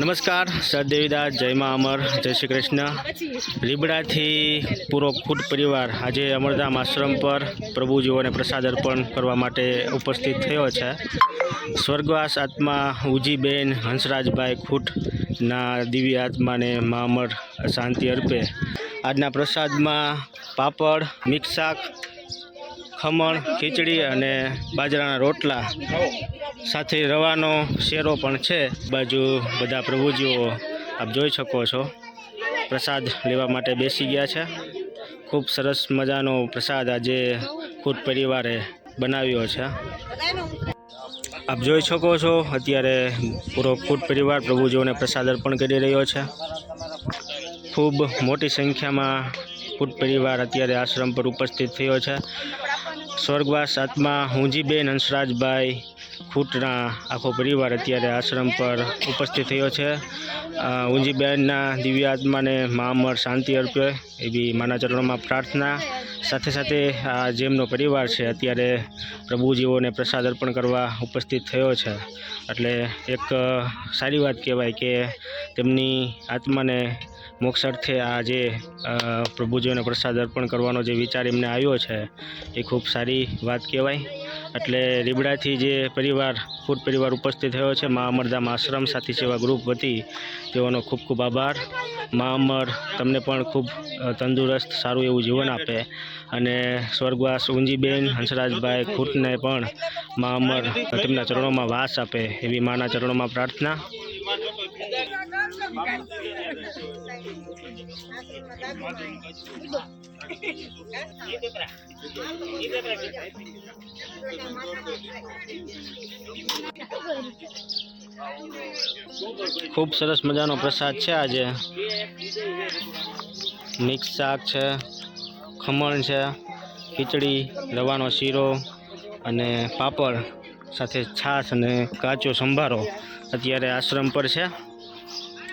નમસ્કાર સદદેવીદાસ જય મા અમર, જય શ્રી કૃષ્ણ. લીબડાથી પૂરો ખુદ પરિવાર આજે અમરધામ આશ્રમ પર પ્રભુજીઓને પ્રસાદ અર્પણ કરવા માટે ઉપસ્થિત થયો છે. સ્વર્ગવાસ આત્મા ઉજીબેન હંસરાજભાઈ ખૂટના દિવ્ય આત્માને મા અમર શાંતિ અર્પે. આજના પ્રસાદમાં પાપડ મિક્સ શાક ખમણ, ખીચડી અને બાજરાના રોટલા સાથે રવાનો શેરો પણ છે. બાજુ બધા પ્રભુજીઓ આપ જોઈ શકો છો. પ્રસાદ લેવા માટે બેસી ગયા છે. ખૂબ સરસ મજાનો પ્રસાદ આજે ખુદ પરિવારે બનાવ્યો છે. આપ જોઈ શકો છો, અત્યારે પૂરો ખુદ પરિવાર પ્રભુજીઓને પ્રસાદ અર્પણ કરી રહ્યો છે. ખૂબ મોટી સંખ્યામાં ખુદ પરિવાર અત્યારે આશ્રમ પર ઉપસ્થિત થયો છે. સ્વર્ગવાસ આત્મા હુંજીબેન હંસરાજભાઈ ખૂટના આખો પરિવાર અત્યારે આશ્રમ પર ઉપસ્થિત થયો છે. હુંજીબેનના દિવ્ય આત્માને મા શાંતિ અર્પે એવી માના ચરણોમાં પ્રાર્થના. સાથે સાથે આ જેમનો પરિવાર છે અત્યારે પ્રભુજીઓને પ્રસાદ અર્પણ કરવા ઉપસ્થિત થયો છે. એટલે એક સારી વાત કહેવાય કે તેમની આત્માને મોક્ષ અર્થે આ જે પ્રભુજીઓને પ્રસાદ અર્પણ કરવાનો જે વિચાર એમને આવ્યો છે, એ ખૂબ સારી વાત કહેવાય. એટલે રીબડાથી જે પરિવાર ફૂડ પરિવાર ઉપસ્થિત થયો છે, મા અમરધામ આશ્રમ સાથી સેવા ગ્રુપ વતી, તેઓનો ખૂબ ખૂબ આભાર. મા અમર તમને પણ ખૂબ તંદુરસ્ત, સારું એવું જીવન આપે. અને સ્વર્ગવાસ ઊંજીબેન, હંસરાજભાઈ ખૂટને પણ મા અમર તેમના ચરણોમાં વાસ આપે, એવી માના ચરણોમાં પ્રાર્થના. ખૂબ સરસ મજાનો પ્રસાદ છે આજે. મિક્સ શાક છે, ખમણ છે, ખીચડી, રવાનો શીરો અને પાપડ સાથે છાશ અને કાચો સંભારો. અત્યારે આશ્રમ પર છે.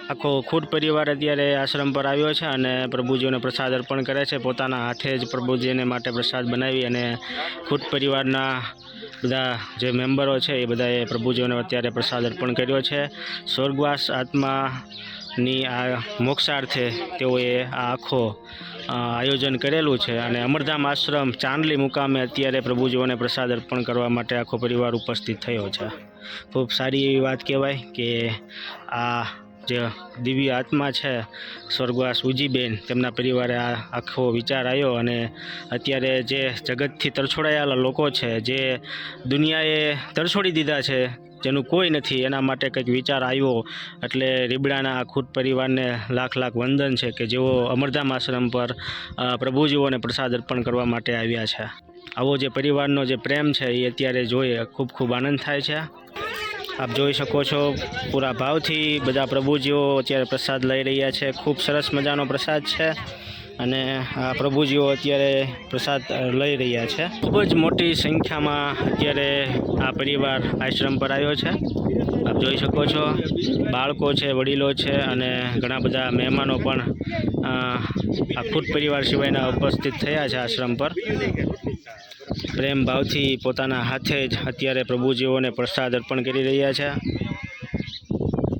આખો ખુદ પરિવાર અત્યારે આશ્રમ પર આવ્યો છે અને પ્રભુજીઓને પ્રસાદ અર્પણ કરે છે. પોતાના હાથે જ પ્રભુજીને માટે પ્રસાદ બનાવી અને ખુદ પરિવારના બધા જે મેમ્બરો છે એ બધાએ પ્રભુજીઓને અત્યારે પ્રસાદ અર્પણ કર્યો છે. સ્વર્ગવાસ આત્માની આ મોક્ષાર્થે તેઓએ આ આખો આયોજન કરેલું છે અને અમરધામ આશ્રમ ચાંદલી મુકામે અત્યારે પ્રભુજીઓને પ્રસાદ અર્પણ કરવા માટે આખો પરિવાર ઉપસ્થિત થયો છે. ખૂબ સારી એવી વાત કહેવાય કે આ જે દિવ્ય આત્મા છે, સ્વર્ગવાસ ઉજીબેન, તેમના પરિવારે આ આખો વિચાર આવ્યો અને અત્યારે જે જગતથી તરછોડાયેલા લોકો છે, જે દુનિયાએ તરછોડી દીધા છે, જેનું કોઈ નથી, એના માટે કંઈક વિચાર આવ્યો. એટલે રીબડાના ખુદ પરિવારને લાખ લાખ વંદન છે કે જેઓ અમરધામ આશ્રમ પર પ્રભુજીઓને પ્રસાદ અર્પણ કરવા માટે આવ્યા છે. આવો જે પરિવારનો જે પ્રેમ છે, એ અત્યારે જોઈએ, ખૂબ ખૂબ આનંદ થાય છે. આપ જોઈ શકો છો પૂરા ભાવથી બધા પ્રભુજીઓ અત્યારે પ્રસાદ લઈ રહ્યા છે. ખૂબ સરસ મજાનો પ્રસાદ છે અને આ પ્રભુજીઓ અત્યારે પ્રસાદ લઈ રહ્યા છે. ખૂબ જ મોટી સંખ્યામાં અત્યારે આ પરિવાર આશ્રમ પર આવ્યો છે. આપ જોઈ શકો છો બાળકો છે, વડીલો છે અને ઘણા બધા મહેમાનો પણ આ ખુદ પરિવાર સિવાયના ઉપસ્થિત થયા છે આશ્રમ પર. પ્રેમ ભાવથી પોતાના હાથે જ અત્યારે પ્રભુજીઓને પ્રસાદ અર્પણ કરી રહ્યા છે.